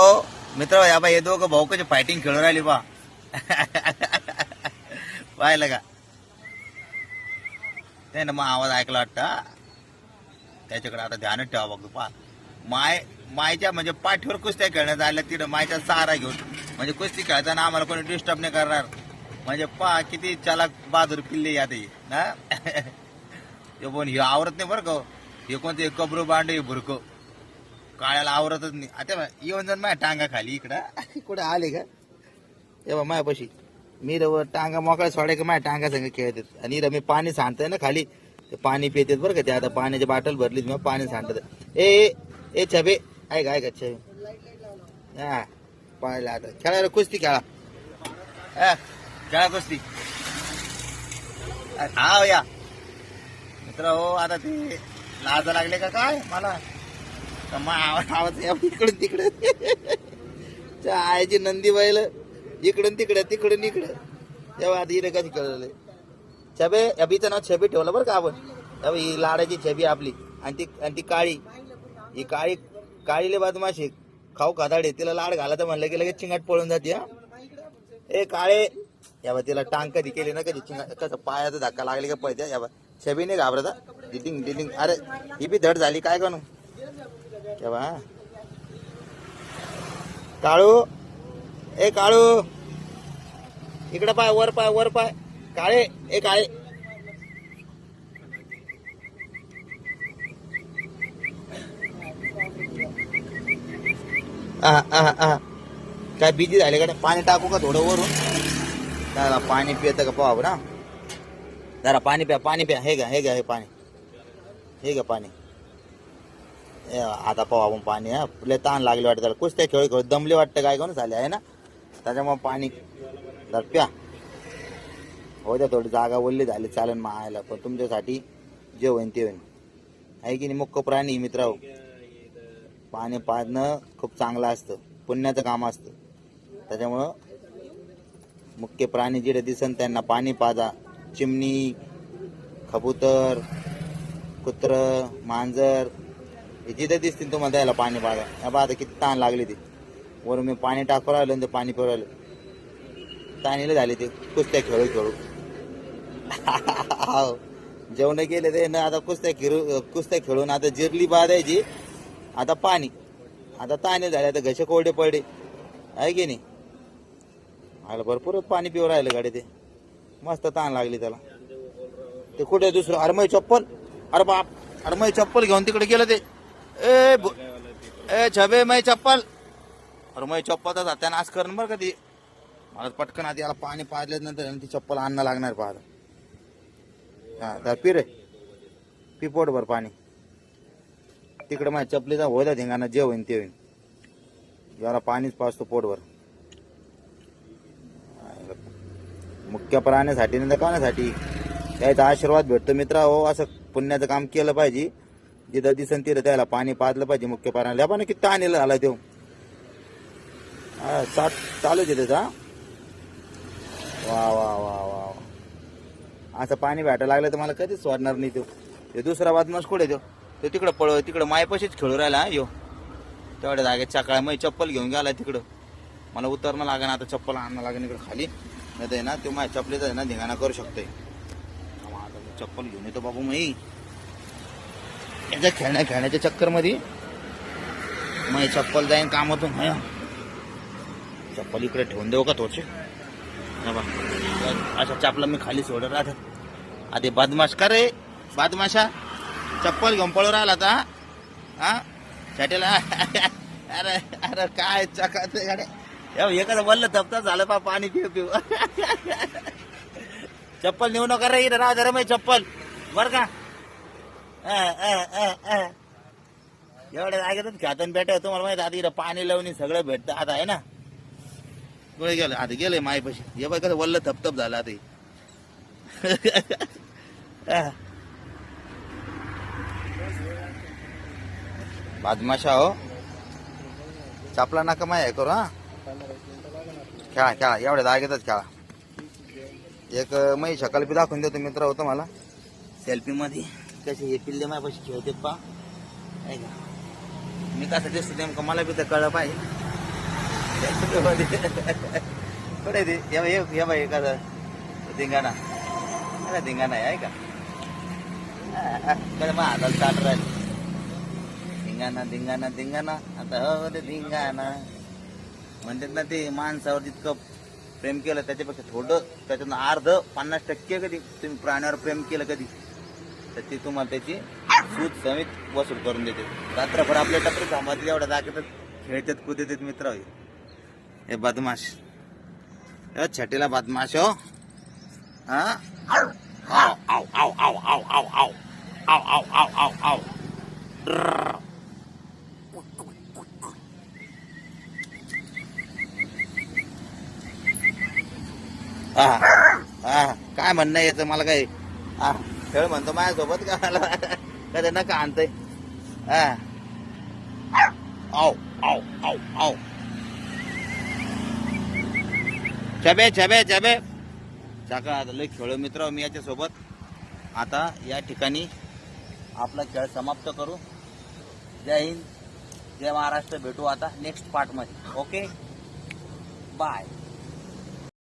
हो मित्र या बा हे दोघं भाऊ कशी फायटिंग खेळून राहिली बा. पाहिलं का? ते ना मग आवाज ऐकला वाटतं त्याच्याकडे आता ध्यानच ठेवा बघ पा माय मायच्या म्हणजे पाठीवर कुस्त्या खेळण्यात आल्या तिथं मायचा सहारा घेऊन. म्हणजे कुस्ती खेळताना आम्हाला कोणी डिस्टर्ब नाही करणार. म्हणजे पा किती चालाक बहादूर पिल्ले यात हे, ना हे पण हे आवरत नाही बरं का हो. हे. कोणते कबरू बांडे भुरकं. काळ्याला आवरतच नाही. आता येऊन जाऊन माझ्या टांगा खाली इकडं. कुठं आले का? तेव्हा मायापाशी मी रव टांगा मोकळ्या सोडाय का माझ्या टांगा संग खेळतात. आणि इथं मी पाणी सांडतोय ना खाली. ते पाणी पितात बरं का ते. आता पाण्याची बाटल भरली मग पाणी सांडत ए ए, छबे. ऐका ऐका छबे. हा पाहिला आता. खेळा रे कुस्ती खेळा. हा, खेळा कुस्ती. हा या. मित्र हो आता ते लाज लागले का काय? मला मग आवाज आवाज या इकडून तिकडे. त्या आईची नंदी बैल इकडून तिकडे तिकडून इकडे. तेव्हा आधी इकडे कधी कळलं. छबे अभिचं नाव छबी ठेवलं बरं का आपण. ही लाडाची छबी आपली. आणि ती आणि ती काळी. ही काळी काळीले बदमाशी. खाऊ खादाडे तिला लाड घालायचं म्हणलं की लगेच चिंगाट पळून जाते हा. ए काळे. याबा तिला टांग कधी केली ना कधी चिंगा कसं पायाचा धक्का लागले का पळते याबा छबी नाही घाबरता. डिटिंग डिटिंग अरे ही बी धड झाली काय करू? केव्हा काळू ए काळू. इकडे पाय वर पाय वर पाय. काळे ए काळे. काय बिझी झाले का? पाणी टाकू का थोडं वरून? त्याला पाणी पियत का पाहू ना? जरा पाणी प्या पाणी प्या. हे घ्या हे घ्या हे पाणी. हे घ्या पाणी. आता पाहू आपण पाणी हा. लय ताण लागले वाटतं त्याला. कुस्त्या खेळ खेळ. दमले वाटतं काय कोण झाले आहे ना? त्याच्यामुळे पाणी जरा प्या. हो द्या थोडी जागा ओल्ली झाली चालेल मायला पण तुमच्यासाठी जे होईन ते होईन. आहे की नाही मुख्य प्राणी मित्रांनो? पाणी पाजणं खूप चांगलं असतं. पुण्याचं काम असतं. त्याच्यामुळं मुख्य प्राणी जिथे दिसन त्यांना पाणी पाजा. चिमणी कबूतर कुत्र मांजर हे जिथे दिसतील तुम्हाला द्यायला पाणी बाधा या बा आता किती ताण लागली ती. वरून मी पाणी टाकू राहिलो आणि ते पाणी पिऊ राहिलो ताणीला झाले ते. कुस्त्या खेळू खेळू. हाव. जेवण केले ते ना आता कुस्त्या खेळू कुस्त्या खेळून आता जिरली बाधायची आता पाणी. आता ताणे झाले आता घसे कोरडे पडले. आहे की नाही? आला भरपूर पाणी पिऊ राहिलं गाडी ते. मस्त ताण लागली त्याला. ते कुठे दुसरं? अरमय चप्पल. अरे बाप. अरमय चप्पल घेऊन तिकडे गेलं ते. ए बु- ए छबे मै चप्पल. अरे मै चप्पल तर त्यानं आज करण बरं का ती. मला पटकन आधी याला पाणी पाजल्यानंतर आणि ती चप्पल आणणं लागणार पाहिलं हा तर पी रे. पी पोटभर पाणी. तिकडे माझ्या चपलीचा होईल धिंगाणा जे होईन ते होईन. याला पाणीच पाजतो पोटभर मुख्य प्राण्यासाठी नाही तर कोणासाठी त्याचा आशीर्वाद भेटतो मित्रा हो असं पुण्याचं काम केलं पाहिजे. जिथं दिसन तिथं त्याला पाणी पाजलं पाहिजे मुख्य प्राण्याला पण किती आणलं आला तो हा, सात चालूच आहे त्याचा. वा वा वा वा वा. असं पाणी भेटायला लागलं तर मला कधीच वाढणार नाही तो ते दुसरा बदमाश कुठे तो तो तिकडं पळ तिकडं मायपाशीच खेळू राहिला यो. तेवढ्या जागेत सकाळी मग चप्पल घेऊन गेला तिकडं. मला उतरणं लागेल आता चप्पल आणणं लागेल इकडं खाली. नाही ना तो माझ्या चपलीचा आहे ना धिंगाणा करू शकतोय. चप्पल घेऊन येतो बाबू मी. याच्या खेळण्या खेळण्याच्या चक्करमध्ये मग चप्पल जाईन कामातून हं. चप्पल इकडे ठेवून देऊ का थोडसे अशा चपला मी खाली सोडत राहत. आधी बदमाश का रे? बदमाशा? चप्पल घेऊन पळू राहिला आता हा? छाटेला अरे अरे काय चकाच गाड्या एखादं बोललं तपता झालं पा पाणी पिऊ पिऊ. चप्पल नेऊ नका रे राहा जरा मग चप्पल. बर का? एवढ्या जागेतच खेळताना भेटाय तुम्हाला माहिती आता इथं पाणी लावणी सगळं भेटतं. आता आहे ना? कुठे गेलं आता गेलंय मायपाशी. हे बघ कसं वल्ल थपथप झालं आता बादमाशा हो. चापला नका माय हे करू हा. खेळा खेळा एवढ्या जागेतच खेळा. एक मी शकल बी दाखवून देतो मित्र होतो मला सेल्फी मध्ये. कसे हे पिल्ले मायापाशी खेळतात पा आहे का? मी कसं दिसतो नेमकं मला बी तर कळलं पाहिजे. कुठे ते? हे बाई, हे बाई कसं धिंगाणा. अरे धिंगाणा आहे का? कडे मग हाताला चाट राहील. धिंगाणा धिंगाणा धिंगाणा. आता हो ते धिंगाणा. म्हणतात ना ते माणसावर जितकं प्रेम केलं त्याच्यापेक्षा थोडं त्याच्यातून अर्ध पन्नास टक्के कधी तुम्ही प्राण्यावर प्रेम केलं कधी? तर ती तुम्हाला त्याची सूत समेत वसूल करून देते. रात्रभर आपल्या टपरी थांबत एवढ्या दाखवतात खेळतात कुदेत मित्र हे बदमाश. हे छटीला बदमाश हो. हा? आव आव आव आव आव आव आव आव आव आव आव आव काय म्हणणं आहे याचं? मला काय हा. खेळ म्हणतो माझ्यासोबत का? मला त्यांना का आणतंय? हा. आव आव आव आव. छबे छबे छबे. चाका आता लय खेळ मित्र मी याच्यासोबत. आता या ठिकाणी आपला खेळ समाप्त करू. जय हिंद जय महाराष्ट्र. भेटू आता नेक्स्ट पार्टमध्ये ओके बाय